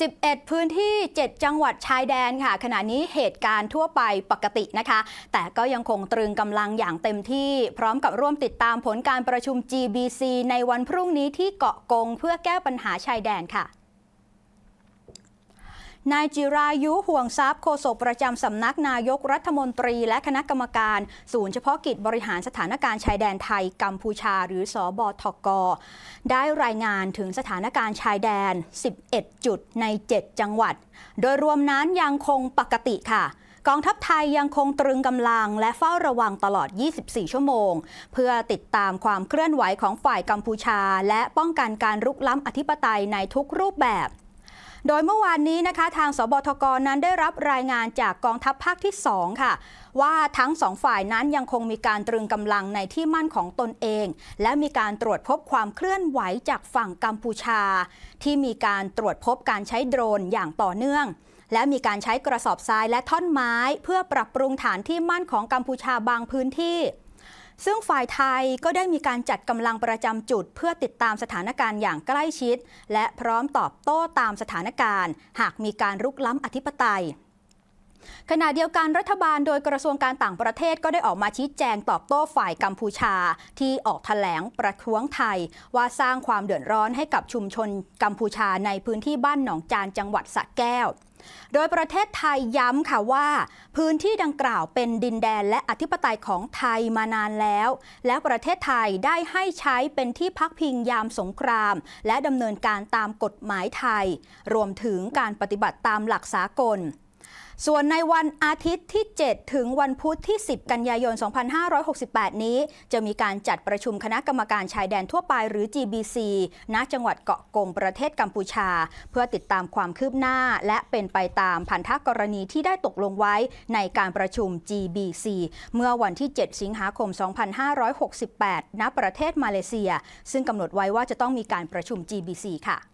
11 พื้นที่ 7 จังหวัดชายแดนค่ะ ขณะนี้เหตุการณ์ทั่วไปปกตินะคะ แต่ก็ยังคงตรึงกำลังอย่างเต็มที่ พร้อมกับร่วมติดตามผลการประชุม GBC ในวันพรุ่งนี้ที่เกาะกงเพื่อแก้ปัญหาชายแดนค่ะ นายจิรายุห่วงทรัพย์โฆษกประจำสำนักนายกรัฐมนตรี และคณะกรรมการ ศูนย์เฉพาะกิจบริหารสถานการณ์ชายแดนไทยกัมพูชา หรือสอบอทก ได้รายงานถึงสถานการณ์ชายแดน 11 จุดใน 7 จังหวัด โดยรวมนั้นยังคงปกติค่ะกองทัพไทยยังคงตรึงกำลังและเฝ้าระวังตลอด 24 ชั่วโมง เพื่อติดตามความเคลื่อนไหวของฝ่ายกัมพูชา และป้องกันการรุกล้ำอธิปไตยในทุกรูปแบบ โดยเมื่อวานนี้นะคะ ทางสบทกนั้นได้รับรายงานจากกองทัพภาคที่ 2 ค่ะ ว่าทั้งสองฝ่ายนั้นยังคงมีการตรึงกำลังในที่มั่นของตนเอง และมีการตรวจพบความเคลื่อนไหวจากฝั่งกัมพูชา ที่มีการตรวจพบการใช้โดรนอย่างต่อเนื่องและมีการใช้กระสอบทรายและท่อนไม้ เพื่อปรับปรุงฐานที่มั่นของกัมพูชาบางพื้นที่ ซึ่งฝ่ายไทยก็ได้มีการจัดกำลังประจำจุด เพื่อติดตามสถานการณ์อย่างใกล้ชิด และพร้อมตอบโต้ตามสถานการณ์ หากมีการรุกล้ำอธิปไตยขณะเดียวกันรัฐบาลโดยกระทรวงการต่างประเทศก็ได้ออกมาชี้แจงตอบโต้ฝ่ายกัมพูชา ที่ออกแถลงประท้วงไทย ว่าสร้างความเดือดร้อนให้กับชุมชนกัมพูชาในพื้นที่บ้านหนองจานจังหวัดสระแก้ว โดยประเทศไทยย้ำค่ะว่า พื้นที่ดังกล่าวเป็นดินแดนและอธิปไตยของไทยมานานแล้ว และประเทศไทยได้ให้ใช้เป็นที่พักพิงยามสงคราม และดำเนินการตามกฎหมายไทย รวมถึงการปฏิบัติตามหลักสากล ส่วนในวันอาทิตย์ที่ 7 ถึงวันพุธที่ 10 กันยายน 2568 นี้ จะมีการจัดประชุมคณะกรรมการชายแดนทั่วไปหรือ GBC ณ จังหวัดเกาะกงประเทศกัมพูชา เพื่อติดตามความคืบหน้า และเป็นไปตามพันธกรณีที่ได้ตกลงไว้ในการประชุม GBC เมื่อวันที่ 7 สิงหาคม 2568 ณ ประเทศมาเลเซีย ซึ่งกำหนดไว้ว่าจะต้องมีการประชุม GBC ค่ะ